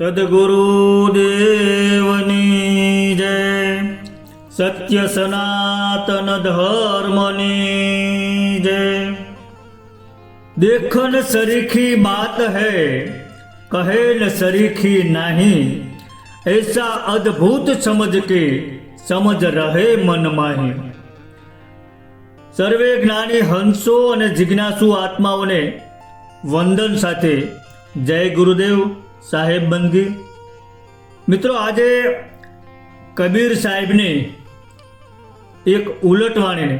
સદગુરુદેવની જય સત્ય સનાતન ધર્મની જય દેખન સરીખી બાત હૈ કહેન સરીખી નહીં એસા અદ્ભુત સમજ કે સમજ રહે મન માહી સર્વે જ્ઞાની હંસો અને જિજ્ઞાસુ આત્માઓને વંદન સાથે જય ગુરુદેવ સાહેબ બંદગી મિત્રો, આજે કબીર સાહેબની એક ઉલટવાણીને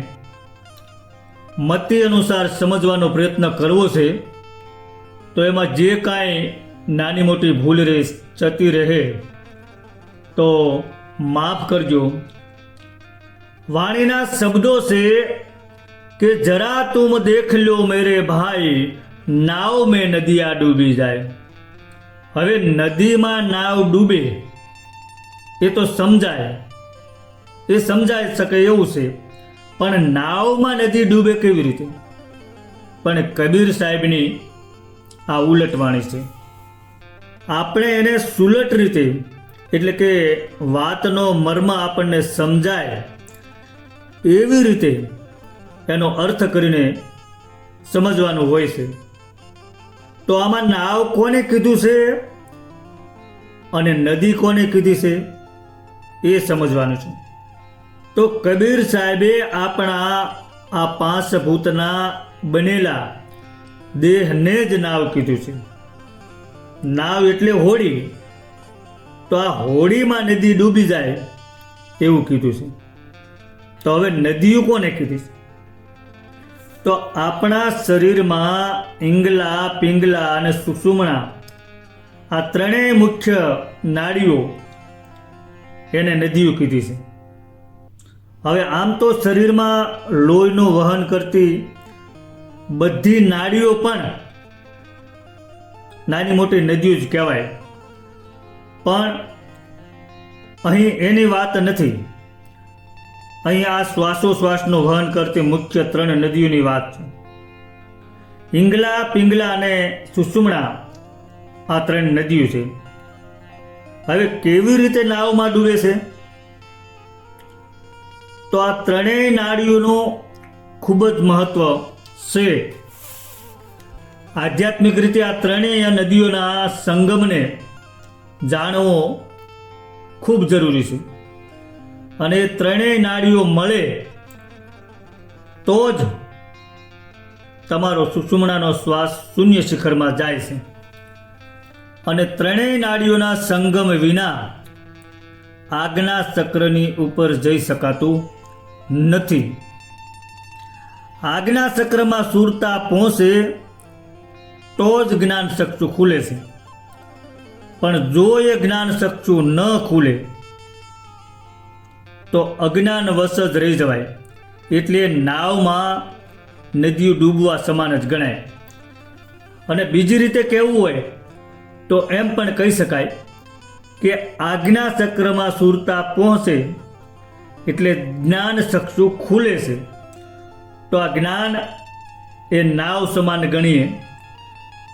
મતિ અનુસાર સમજવાનો પ્રયત્ન કરવો છે, તો એમાં જે કાંઈ નાની મોટી ભૂલ રહે, જતી રહે, તો માફ કરજો. વાણીના શબ્દો છે કે, જરા તુમ દેખ લો મેરે ભાઈ, નાવ મેં નદિયા ડૂબી જાય. હવે નદીમાં નાવ ડૂબે, એ તો સમજાય. એ સમજાય શકે એવું છે, પણ નાવમાં નદી ડૂબે કેવી રીતે? પણ કબીર સાહેબની આ ઉલટવાણી છે. આપણે એને સુલટ રીતે, એટલે કે વાતનો મર્મ આપણને સમજાય, એવી રીતે એનો અર્થ કરીને સમજવાનું હોય છે. તો આમાં નાવ કોને કીધું છે? અને નદી કોને કીધી છે? એ સમજવાનું છે. તો કબીર સાહેબે આપણા આ પાંચ ભૂતના બનેલા દેહને જ નાવ કીધું છે. નાવ એટલે હોડી. તો આ હોડીમાં નદી ડૂબી જાય એવું કીધું છે. તો હવે નદીઓ કોને કીધી છે? તો આપણા શરીરમાં ઇંગલા પિંગલા અને સુષુમણા આ ત્રણેય મુખ્ય નાડીઓ એને નદીઓ કીધી છે. હવે આમ તો શરીરમાં લોહીનું વહન કરતી બધી નાડીઓ પણ નાની મોટી નદીઓ જ કહેવાય. પણ અહીં એની વાત નથી. અહીં આ શ્વાસોશ્વાસનું વહન કરતી મુખ્ય ત્રણ નદીઓની વાત છે. ઇંગલા પિંગલા અને સુષુમણા આ ત્રણ નદીઓ છે. હવે કેવી રીતે નાવમાં ડૂબે છે? તો આ ત્રણેય નાડીઓનું ખૂબ જ મહત્વ છે. આધ્યાત્મિક રીતે આ ત્રણેય નદીઓના સંગમને જાણવો ખૂબ જરૂરી છે. અને ત્રણેય નાડીઓ મળે, તો જ તમારો સુષુમણાનો શ્વાસ શૂન્ય શિખરમાં જાય છે. અને ત્રણેય નાડીઓના સંગમ વિના આજ્ઞા ચક્રની ઉપર જઈ શકાતું નથી. આજ્ઞા ચક્રમાં સુરતા પહોંચે તો જ જ્ઞાન ચક્ષુ ખુલે છે. પણ જો એ જ્ઞાન ચક્ષુ ન ખુલે તો અજ્ઞાન વશ જ રહી જવાય. એટલે નાવમાં નદીઓ ડૂબવા સમાન જ ગણાય. અને બીજી રીતે કહેવું હોય તો એમ પણ કહી શકાય કે આજ્ઞા ચક્રમાં સુરતા પહોંચે એટલે જ્ઞાન ચક્ષુ ખુલે છે. તો આ જ્ઞાન એ નાવ સમાન ગણીએ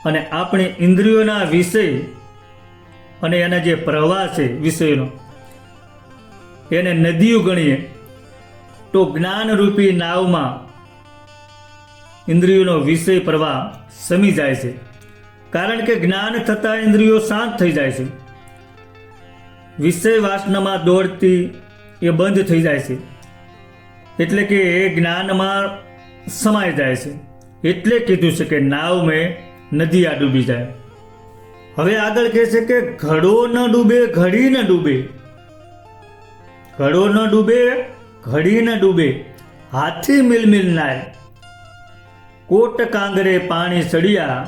અને આપણે ઇન્દ્રિયોના વિષય અને એના જે પ્રવાહ છે વિષયનો એને નદીઓ ગણીએ. તો જ્ઞાનરૂપી નાવમાં ઇન્દ્રિયોનો વિષય પ્રવાહ સમી જાય છે. કારણ કે જ્ઞાન થતાં ઇન્દ્રિયો શાંત થઈ જાય છે. વિષય વાસનામાં દોડતી એ બંધ થઈ જાય છે. એટલે કે એ જ્ઞાનમાં સમાઈ જાય છે. એટલે કીધું છે કે નાવ મેં નદી આ ડૂબી જાય. હવે આગળ કહે છે કે ઘડો ન ડૂબે, ઘડી ન ડૂબે. ઘડો ન ડૂબે, ઘડી ન ડૂબે, હાથી મિલમિલ નાય. કોટ કાંગરે પાણી ચડિયા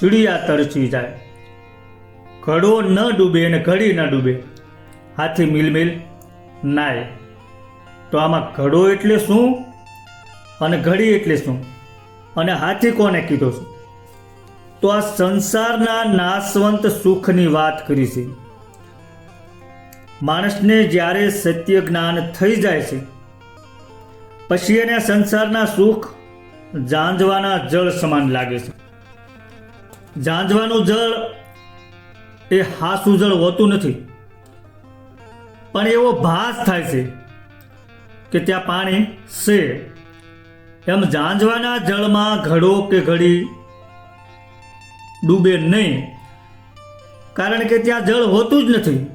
ચીડિયા તરસી જાય. ઘડો ન ડૂબે અને ઘડી ન ડૂબે, હાથી મિલમિલ નાય. તો આમાં ઘડો એટલે શું? અને ઘડી એટલે શું? અને હાથી કોને કીધો શું તો આ સંસારના નાશવંત સુખની વાત કરી છે. માણસને જ્યારે સત્ય જ્ઞાન થઈ જાય છે, પછી એને સંસારના સુખ જાંજવાના જળ સમાન લાગે છે. ઝાંઝવાનું જળ એ હાસુ જળ હોતું નથી. પણ એવો ભાસ થાય છે કે ત્યાં પાણી છે. એમ ઝાંઝવાના જળમાં ઘડો કે ઘડી ડૂબે નહીં. કારણ કે ત્યાં જળ હોતું જ નથી.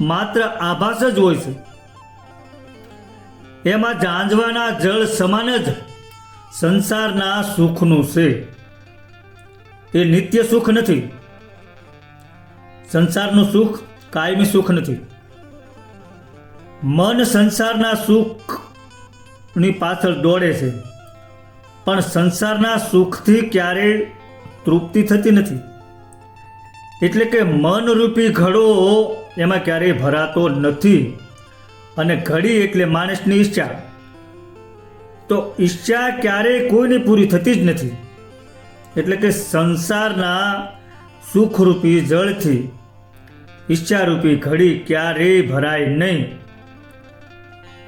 માત્ર આભાસ જ હોય છે. એમાં ઝાંઝવાના જળ સમાન જ સંસારના સુખનું છે. એ નિત્ય સુખ નથી. સંસારનું સુખ કાયમી સુખ નથી. મન સંસારના સુખની પાછળ દોડે છે. પણ સંસારના સુખથી ક્યારેય તૃપ્તિ થતી નથી. એટલે કે મનરૂપી ઘડો એમાં ક્યારેય ભરાતો નથી. અને ઘડી એટલે માણસની ઈચ્છા. તો ઈચ્છા ક્યારેય કોઈની પૂરી થતી જ નથી. એટલે કે સંસારના સુખરૂપી જળથી ઈચ્છારૂપી ઘડી ક્યારેય ભરાય નહીં.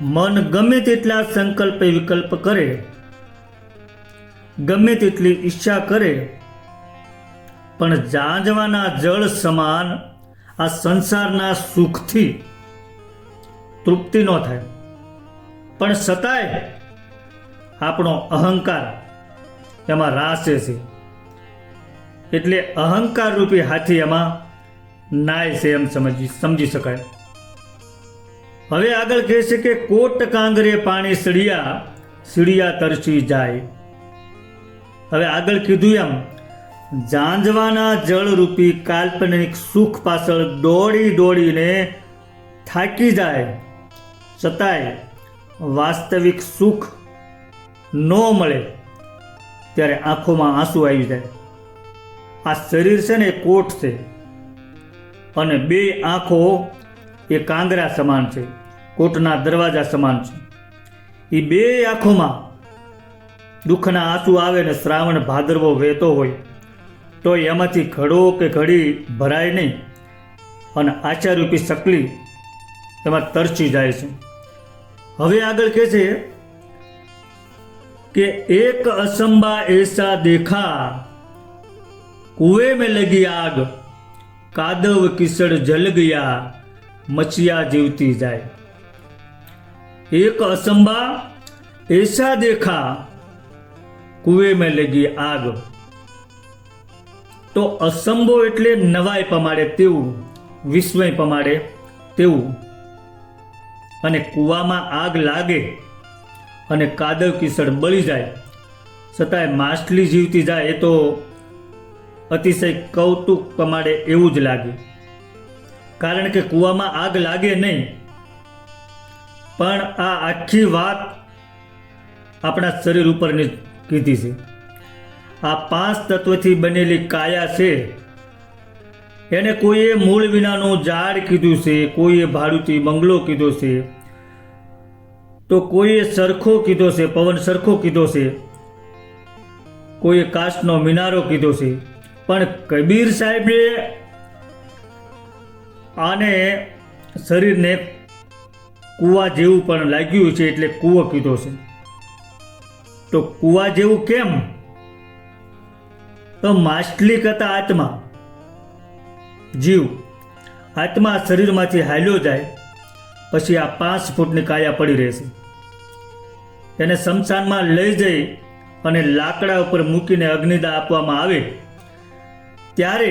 મન ગમે તેટલા સંકલ્પ વિકલ્પ કરે, ગમે તેટલી ઈચ્છા કરે, પણ જાંજવાના જળ સમાન આ સંસારના સુખથી તૃપ્તિ ન થાય. પણ છતાંય આપણો અહંકાર એમાં રાસે છે એટલે અહંકાર રૂપી હાથી એમાં નાય છે એમ સમજી સમજી શકાય. હવે આગળ કહે છે કે કોટ કાંગરે પાણી સળિયા સીડિયા તરસી જાય. હવે આગળ કીધું એમ ઝાંઝવાના જળરૂપી કાલ્પનિક સુખ પાછળ દોડી દોડીને થાકી જાય. છતાંય વાસ્તવિક સુખ ન મળે ત્યારે આંખોમાં આંસુ આવી જાય. આ શરીર છે ને એ કોટ છે અને બે આંખો એ કાંગરા સમાન છે કોટના દરવાજા સમાન છે. એ બે આંખોમાં દુઃખના આંસુ આવે ને શ્રાવણ ભાદરવો વહેતો હોય. તો એમાંથી ઘડો કે ઘડી ભરાય નહીં. અને આચારૂપી સકલી એમાં તરચી જાય છે. હવે આગળ કહે છે કે એક અસંબા એસા દેખા, કુવે મેં લગી આગ, કાદવ કિસડ જલ ગયા, મચિયા જીવતી જાય. એક અસંબા એસા દેખા, કુવે મેં લગી આગ. તો અસંભવ એટલે નવાય પમાડે તેવું, વિસ્મય પમાડે તેવું. અને કૂવામાં આગ લાગે અને કાદવ કિસળ બળી જાય. છતાંય માછલી જીવતી જાય એ તો અતિશય કૌતુક પમાડે એવું જ લાગે. કારણ કે કૂવામાં આગ લાગે નહીં. પણ આ આખી વાત આપણા શરીર ઉપરની કીધી છે. આ પાંચ તત્વથી બનેલી કાયા છે. એને કોઈએ મૂળ વિનાનું ઝાડ કીધું છે, કોઈએ ભાડુતી બંગલો કીધો છે, તો કોઈએ સરખો કીધો છે, પવન સરખો કીધો છે, કોઈએ કાચનો મિનારો કીધો છે. પણ કબીર સાહેબે આને શરીરને કૂવા જેવું પણ લાગ્યું છે, એટલે કૂવો કીધો છે. તો કૂવા જેવું કેમ? તો માછલી કરતા આત્મા. જીવ આત્મા શરીરમાંથી હાલ્યો જાય, પછી આ પાંચ ફૂટની કાયા પડી રહેશે. એને સમશાનમાં લઈ જઈ અને લાકડા ઉપર મૂકીને અગ્નિદા આપવામાં આવે. ત્યારે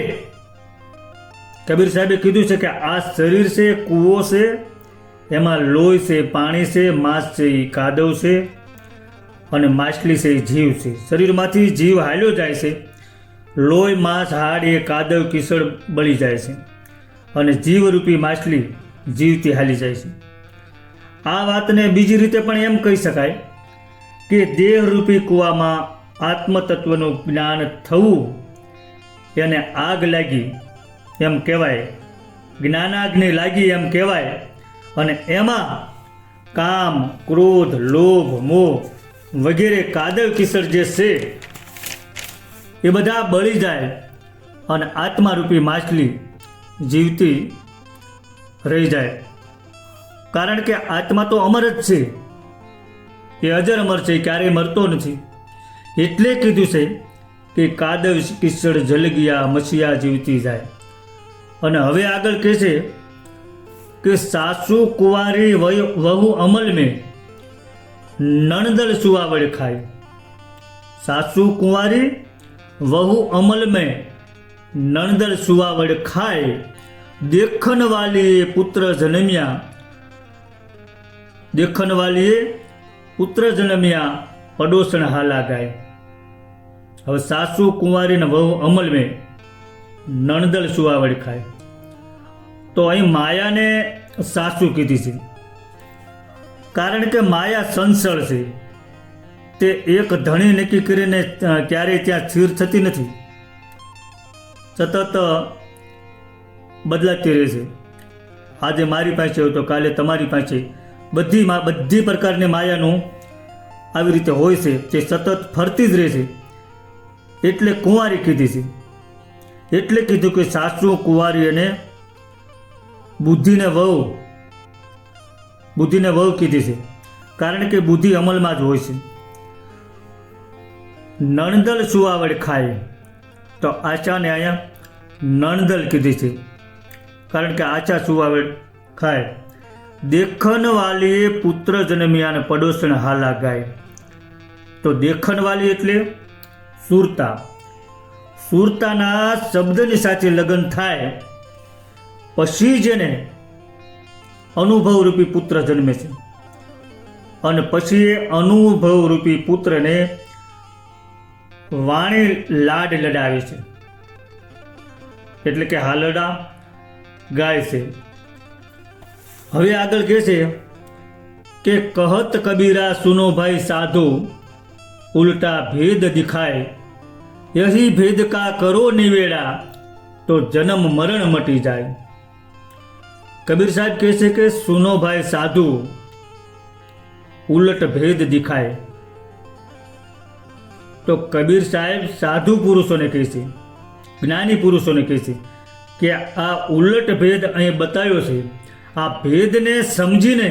કબીર સાહેબે કીધું છે કે આ શરીર છે, કૂવો છે, એમાં લોહી છે, પાણી છે, માંસ છે એ કાદવ છે અને માછલી છે એ જીવ છે. શરીરમાંથી જીવ હાલ્યો જાય છે. લોહી, માંસ, હાડ, એ કાદવ, કિસળ બળી જાય છે. અને જીવરૂપી માછલી જીવતી હાલી જાય છે. આ વાતને બીજી રીતે પણ એમ કહી શકાય કે દેહરૂપી કૂવામાં આત્મતત્વનું જ્ઞાન થવું એને આગ લાગી એમ કહેવાય, જ્ઞાનાગ્નિ લાગી એમ કહેવાય અને એમાં કામ, ક્રોધ, લોભ, મોહ વગેરે કાદવ કિશળ જે છે એ બધા બળી જાય અને આત્મારૂપી માછલી જીવતી રહી જાય. કારણ કે આત્મા તો અમર જ છે. એ અજર અમર છે ક્યારેય મરતો નથી. એટલે કીધું છે કે કાદવ કિસડ જલ ગયા મસીયા જીવતી જાય. અને હવે આગળ કહે છે કે સાસુ કુંવારી વહુ અમલ મેં નણદલ સુવાવડ ખાય. સાસુ કુંવારી વહુ અમલ મેં નણદલ સુવાવડ ખાય દેખન પુત્ર જન્મ્યા. દેખન વાલીએ પુત્ર જન્મ્યા, પડોસણ હાલા ગાય. હવે સાસુ કુંવારીને વહુ અમલ મેં નણદલ સુવાવડ ખાય. તો અહીં માયાને સાસુ કીધી છે. કારણ કે માયા સંસળ છે. તે એક ધણી નક્કી કરીને ક્યારેય ત્યાં સ્થિર થતી નથી. સતત બદલાતી રહે છે. આજે મારી પાસે હોય તો કાલે તમારી પાસે. બધી બધી પ્રકારની માયાનું આવી રીતે હોય છે તે સતત ફરતી જ રહે છે. એટલે કુંવારી કીધી છે. એટલે કીધું કે સાસુ, કુંવારી અને બુદ્ધિને વહુ બુદ્ધિને વહુ કીધી છે. કારણ કે બુદ્ધિ અમલમાં જ હોય છે. નણદલ સુવાવડ ખાય. તો આચાને અહીંયા નણદલ કીધી છે. કારણ કે આચા સુવાવડ ખાય. દેખનવાલીએ પુત્ર જન્મ્યા અને પડોશણ હાલા ગાય તો દેખનવાલી એટલે સુરતા. સુરતાના શબ્દની સાથે લગ્ન થાય. પછી જેને અનુભવરૂપી પુત્ર જન્મે છે. અને પછી એ અનુભવરૂપી પુત્રને વાણી લાડ લડાવે છે. એટલે કે હાલડા ગાય છે. હવે આગળ કહે છે કે કહત કબીરા સુનો ભાઈ સાધુ, ઉલટા ભેદ દિખાય. યહી ભેદ કા કરો નિવેડા, તો જન્મ મરણ મટી જાય. કબીર સાહેબ કહે છે કે સુનો ભાઈ સાધુ, ઉલટ ભેદ દેખાય. તો કબીર સાહેબ સાધુ પુરુષોને કહે છે, જ્ઞાની પુરુષોને કહે છે કે આ ઉલટ ભેદ અહીં બતાવ્યો છે. આ ભેદને સમજીને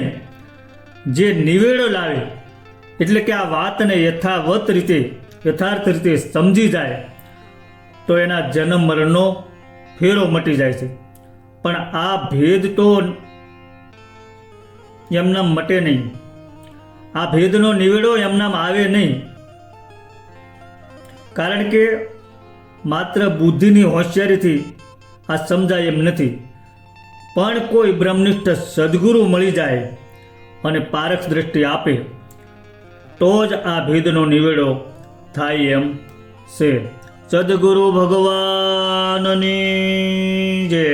જે નિવેડો લાવે, એટલે કે આ વાતને યથાવત રીતે, યથાર્થ રીતે સમજી જાય, તો એના જન્મ મરણનો ફેરો મટી જાય છે. પણ આ ભેદ તો એમનામ મટે નહીં. આ ભેદનો નિવેડો એમનામ આવે નહીં. કારણ કે માત્ર બુદ્ધિની હોશિયારીથી આ સમજાય એમ નથી. પણ કોઈ બ્રહ્મનિષ્ઠ સદગુરુ મળી જાય અને પારખ દ્રષ્ટિ આપે, તો જ આ ભેદનો નિવેડો થાય એમ છે. સદગુરુ ભગવાનની જય.